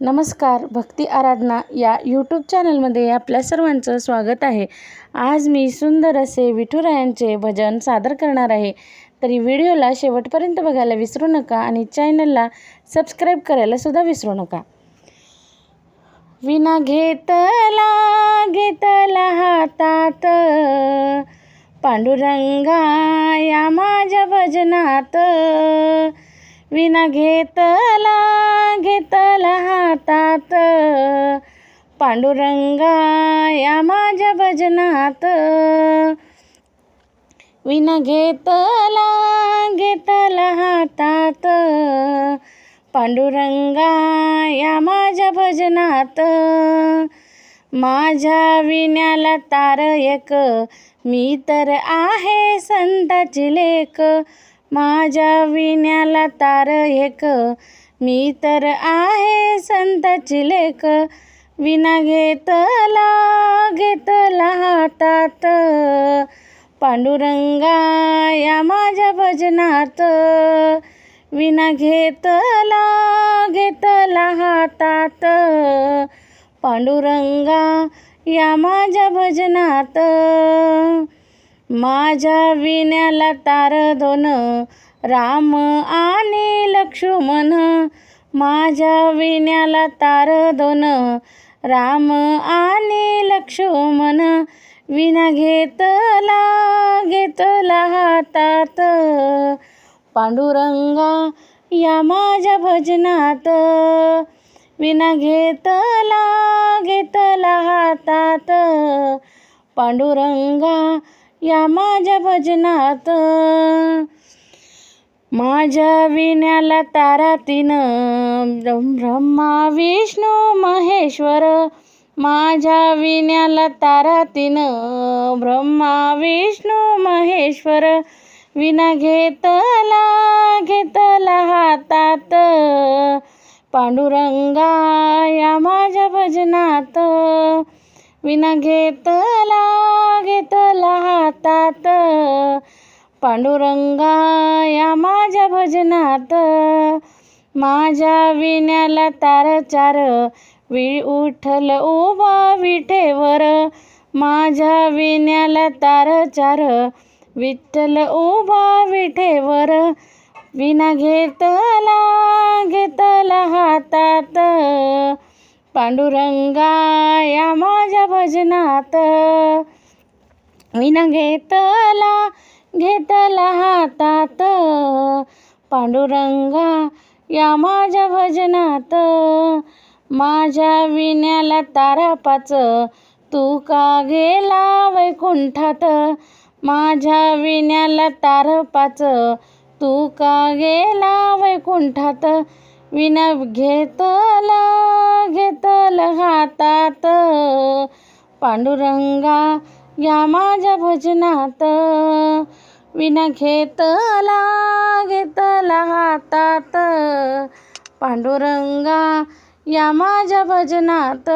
नमस्कार भक्ती आराधना या यूट्यूब चॅनलमध्ये आपल्या सर्वांचं स्वागत आहे. आज मी सुंदर असे विठुरायांचे भजन सादर करणार आहे. तरी व्हिडिओला शेवटपर्यंत बघायला विसरू नका आणि चॅनलला सबस्क्राईब करायला सुद्धा विसरू नका. विना घेतला घेतला हातात. पांडुरंगा या माझ्या भजनात. विना घेतला घेतला हातात. पांडुरंगा या माझ्या भजनात. विना घेतला घेतला हातात. पांडुरंगा या माझ्या भजनात. माझ्या विण्याला तार एक मी तर आहे संताची लेख. माझ्या विण्याला तार एक. मी तर आहे संताची लेक. विना घेतला घेतला हातात. पांडुरंगा या माझ्या भजनात. विना घेतला घेतला हातात. पांडुरंगा या माझ्या भजनात. माझ्या विण्याला तार दोन. राम आणि लक्ष्मण माझ्या विण्याला तार दोन. राम आणि लक्ष्मण विना घेतला घेतला हातात. पांडुरंगा या माझ्या भजनात. विना घेतला घेतला हातात. पांडुरंगा या माझ्या भजनात. माझ्या विण्याला तारा तीन ब्रह्मा विष्णू महेश्वर. माझ्या विण्याला तारा तीन ब्रह्मा विष्णू महेश्वर. विना घेतला घेतला हातात. पांडुरंगा या माझ्या भजनात. विना घेतला घेतला हातात पांडुरंगा या माझ्या भजनात. माझ्या विण्याला तार चार. वि उठल उभा विठेवर. माझ्या विण्याला तार चार. विठ्ठल उभा विठेवर. विना घेतला घेतला हातात. पांडुरंगा या माझ्या भजनात. विना घेतला घेतला हातात पांडुरंगा या माझ्या भजनात. माझ्या विण्याला तारापाच तू का गेला वैकुंठात? माझ्या विण्याला तारपाच तू का गेला वैकुंठात? विना घेतला घेतला हातात. पांडुरंगा या माझ्या भजनात. विना घेतला घेतला हातात पांडुरंगा या माझ्या भजनात.